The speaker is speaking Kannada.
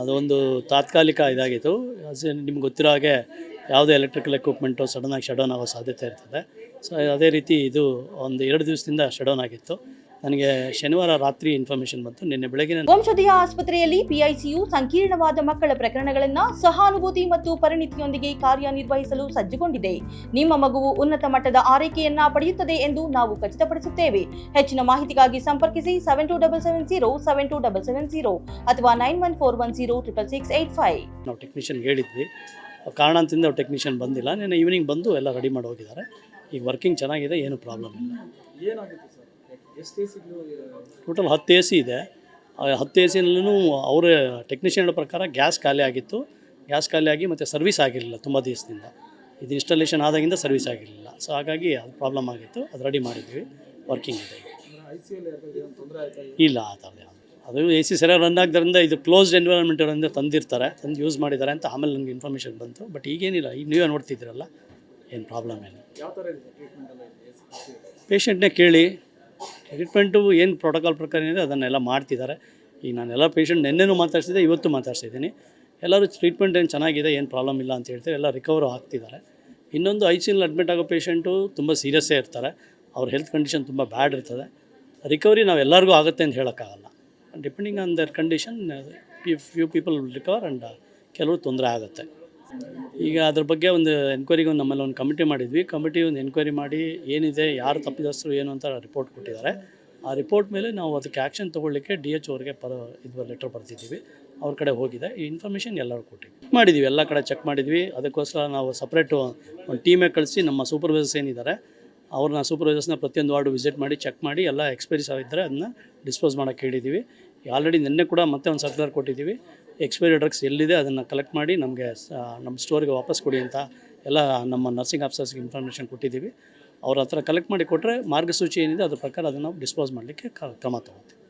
ಅದೊಂದು ತಾತ್ಕಾಲಿಕ ಇದಾಗಿತ್ತು. ನಿಮ್ಗೆ ಗೊತ್ತಿರೋ ಹಾಗೆ ಯಾವುದೇ ಎಲೆಕ್ಟ್ರಿಕಲ್ ಎಕ್ವಿಪ್ಮೆಂಟು ಸಡನ್ನಾಗಿ ಶಡೌನ್ ಆಗೋ ಸಾಧ್ಯತೆ ಇರ್ತದೆ. ಸೊ ಅದೇ ರೀತಿ ಇದು ಒಂದು ಎರಡು ದಿವಸದಿಂದ ಶಡೌನ್ ಆಗಿತ್ತು. ನನಗೆ ಶನಿವಾರ ರಾತ್ರಿ ಇನ್ಫಾರ್ಮೇಶನ್ ಬಂತು. ನಿನ್ನೆ ಬೆಳಗಿನ ವಂಶದೀಯ ಆಸ್ಪತ್ರೆಯಲ್ಲಿ ಪಿಐಸಿಯು ಸಂಕೀರ್ಣವಾದ ಮಕ್ಕಳ ಪ್ರಕರಣಗಳನ್ನು ಸಹಾನುಭೂತಿ ಮತ್ತು ಪರಿಣಿತಿಯೊಂದಿಗೆ ಕಾರ್ಯನಿರ್ವಹಿಸಲು ಸಜ್ಜುಗೊಂಡಿದೆ. ನಿಮ್ಮ ಮಗುವು ಉನ್ನತ ಮಟ್ಟದ ಆರೈಕೆಯನ್ನ ಪಡೆಯುತ್ತದೆ ಎಂದು ನಾವು ಖಚಿತಪಡಿಸುತ್ತೇವೆ. ಹೆಚ್ಚಿನ ಮಾಹಿತಿಗಾಗಿ ಸಂಪರ್ಕಿಸಿ seven two double seven zero seven two double seven zero ಅಥವಾ nine one four one zero triple six eight five ನಾವು ಟೆಕ್ನಿಷಿಯನ್ ಹೇಳಿದ್ವಿ. ಕಾರಣಾಂತರಿಂದ ಅವ್ರು ಟೆಕ್ನಿಷಿಯನ್ ಬಂದಿಲ್ಲ. ನಿನ್ನೆ ಈವ್ನಿಂಗ್ ಬಂದು ಎಲ್ಲ ರೆಡಿ ಮಾಡಿ ಹೋಗಿದ್ದಾರೆ. ಈಗ ವರ್ಕಿಂಗ್ ಚೆನ್ನಾಗಿದೆ ಏನು ಪ್ರಾಬ್ಲಮ್ ಇಲ್ಲ. ಏನಾಗಿತ್ತು ಟೋಟಲ್ ಹತ್ತು ಎ ಸಿ ಇದೆ. ಆ ಹತ್ತು ಎ ಸಿನಲ್ಲೂ ಅವರ ಟೆಕ್ನಿಷಿಯನ್ ಹೇಳೋ ಪ್ರಕಾರ ಗ್ಯಾಸ್ ಖಾಲಿ ಆಗಿತ್ತು. ಗ್ಯಾಸ್ ಖಾಲಿ ಆಗಿ ಮತ್ತು ಸರ್ವಿಸ್ ಆಗಿರಲಿಲ್ಲ ತುಂಬ ದಿವಸದಿಂದ. ಇದು ಇನ್ಸ್ಟಾಲೇಷನ್ ಆದಾಗಿಂದ ಸರ್ವಿಸ್ ಆಗಿರಲಿಲ್ಲ. ಸೊ ಹಾಗಾಗಿ ಅದು ಪ್ರಾಬ್ಲಮ್ ಆಗಿತ್ತು. ಅದು ರೆಡಿ ಮಾಡಿದ್ವಿ. ವರ್ಕಿಂಗ್ ಇದೆ. ಇಲ್ಲ ಆ ಥರ ಯಾವ್ದು. ಅದು ಎ ಸಿ ಸರಿಯಾಗಿ ರನ್ ಆಗದ್ರಿಂದ ಇದು ಕ್ಲೋಸ್ಡ್ ಎನ್ವಿರಾನ್ಮೆಂಟ್ ಇರೋದ್ರಿಂದ ತಂದಿರ್ತಾರೆ. ತಂದು ಯೂಸ್ ಮಾಡಿದ್ದಾರೆ ಅಂತ ಆಮೇಲೆ ನನಗೆ ಇನ್ಫಾರ್ಮೇಷನ್ ಬಂತು. ಬಟ್ ಈಗೇನಿಲ್ಲ. ಈಗ ನೀವೇ ನೋಡ್ತಿದ್ದೀರಲ್ಲ. ಏನು ಪ್ರಾಬ್ಲಮ್ ಏನು ಪೇಷಂಟ್ನೇ ಕೇಳಿ. ಟ್ರೀಟ್ಮೆಂಟು ಏನು ಪ್ರೋಟೋಕಾಲ್ ಪ್ರಕಾರ ಏನಿದೆ ಅದನ್ನೆಲ್ಲ ಮಾಡ್ತಿದ್ದಾರೆ. ಈಗ ನಾನೆಲ್ಲ ಪೇಷಂಟ್ ನಿನ್ನೆನೂ ಮಾತಾಡ್ಸಿದ್ದೆ, ಇವತ್ತು ಮಾತಾಡ್ಸಿದ್ದೀನಿ. ಎಲ್ಲರೂ ಟ್ರೀಟ್ಮೆಂಟ್ ಏನು ಚೆನ್ನಾಗಿದೆ, ಏನು ಪ್ರಾಬ್ಲಮ್ ಇಲ್ಲ ಅಂತ ಹೇಳ್ತಾರೆ, ಎಲ್ಲ ರಿಕವರ್ ಆಗ್ತಿದ್ದಾರೆ. ಇನ್ನೊಂದು ಐ ಸಿನಲ್ಲಿ ಅಡ್ಮಿಟ್ ಆಗೋ ಪೇಷಂಟು ತುಂಬ ಸೀರಿಯಸ್ಸೇ ಇರ್ತಾರೆ. ಅವ್ರ ಹೆಲ್ತ್ ಕಂಡೀಷನ್ ತುಂಬ ಬ್ಯಾಡ್ ಇರ್ತದೆ. ರಿಕವರಿ ನಾವು ಎಲ್ಲರಿಗೂ ಆಗುತ್ತೆ ಅಂತ ಹೇಳೋಕ್ಕಾಗಲ್ಲ. Depending on their condition few people recover and ಕೆಲವರು ತೊಂದರೆ ಆಗುತ್ತೆ. ಈಗ ಅದ್ರ ಬಗ್ಗೆ ಒಂದು ಎನ್ಕ್ವೈರಿಗೆ ಒಂದು ನಮ್ಮಲ್ಲಿ ಒಂದು ಕಮಿಟಿ ಮಾಡಿದ್ವಿ. ಕಮಿಟಿ ಒಂದು ಎನ್ಕ್ವೈರಿ ಮಾಡಿ ಏನಿದೆ, ಯಾರು ತಪ್ಪಿದಸ್ತರು ಏನು ಅಂತ ರಿಪೋರ್ಟ್ ಕೊಟ್ಟಿದ್ದಾರೆ. ಆ ರಿಪೋರ್ಟ್ ಮೇಲೆ ನಾವು ಅದಕ್ಕೆ ಆ್ಯಕ್ಷನ್ ತೊಗೊಳ್ಳಿಕ್ಕೆ ಡಿ ಎಚ್ ಅವ್ರಿಗೆ ಪರ ಇದು ಲೆಟರ್ ಬರ್ತಿದ್ದೀವಿ ಅವ್ರ ಕಡೆ ಹೋಗಿದೆ. ಈ ಇನ್ಫಾರ್ಮೇಷನ್ ಎಲ್ಲರೂ ಕೊಟ್ಟಿದ್ವಿ. ಮಾಡಿದ್ವಿ. ಎಲ್ಲ ಕಡೆ ಚೆಕ್ ಮಾಡಿದ್ವಿ. ಅದಕ್ಕೋಸ್ಕರ ನಾವು ಸಪ್ರೇಟು ಒಂದು ಟೀಮೇ ಕಳಿಸಿ ನಮ್ಮ ಸೂಪರ್ವೈಸರ್ಸ್ ಏನಿದ್ದಾರೆ, ಅವ್ರನ್ನ ಸೂಪರ್ವೈಸರ್ಸ್ನ ಪ್ರತಿಯೊಂದು ವಾರ್ಡು ವಿಸಿಟ್ ಮಾಡಿ ಚೆಕ್ ಮಾಡಿ, ಎಲ್ಲ ಎಕ್ಸ್ಪೈರಿ ಆಗಿದ್ದರೆ ಅದನ್ನ ಡಿಸ್ಪೋಸ್ ಮಾಡೋಕ್ಕೆ ಹೇಳಿದ್ದೀವಿ. ಆಲ್ರೆಡಿ ನಿನ್ನೆ ಕೂಡ ಮತ್ತೆ ಒಂದು ಸರ್ಕ್ಯುಲರ್ ಕೊಟ್ಟಿದ್ದೀವಿ ಎಕ್ಸ್ಪೈರಿ ಡ್ರಗ್ಸ್ ಎಲ್ಲಿದೆ ಅದನ್ನು ಕಲೆಕ್ಟ್ ಮಾಡಿ ನಮಗೆ ನಮ್ಮ ಸ್ಟೋರಿಗೆ ವಾಪಸ್ ಕೊಡಿ ಅಂತ ಎಲ್ಲ ನಮ್ಮ ನರ್ಸಿಂಗ್ ಆಫೀಸರ್ಸ್ಗೆ ಇನ್ಫಾರ್ಮೇಷನ್ ಕೊಟ್ಟಿದ್ದೀವಿ. ಅವ್ರ ಹತ್ರ ಕಲೆಕ್ಟ್ ಮಾಡಿ ಕೊಟ್ಟರೆ ಮಾರ್ಗಸೂಚಿ ಏನಿದೆ ಅದ್ರ ಪ್ರಕಾರ ಅದನ್ನು ಡಿಸ್ಪೋಸ್ ಮಾಡಲಿಕ್ಕೆ ಕ್ರಮ ತಗೋತೀವಿ.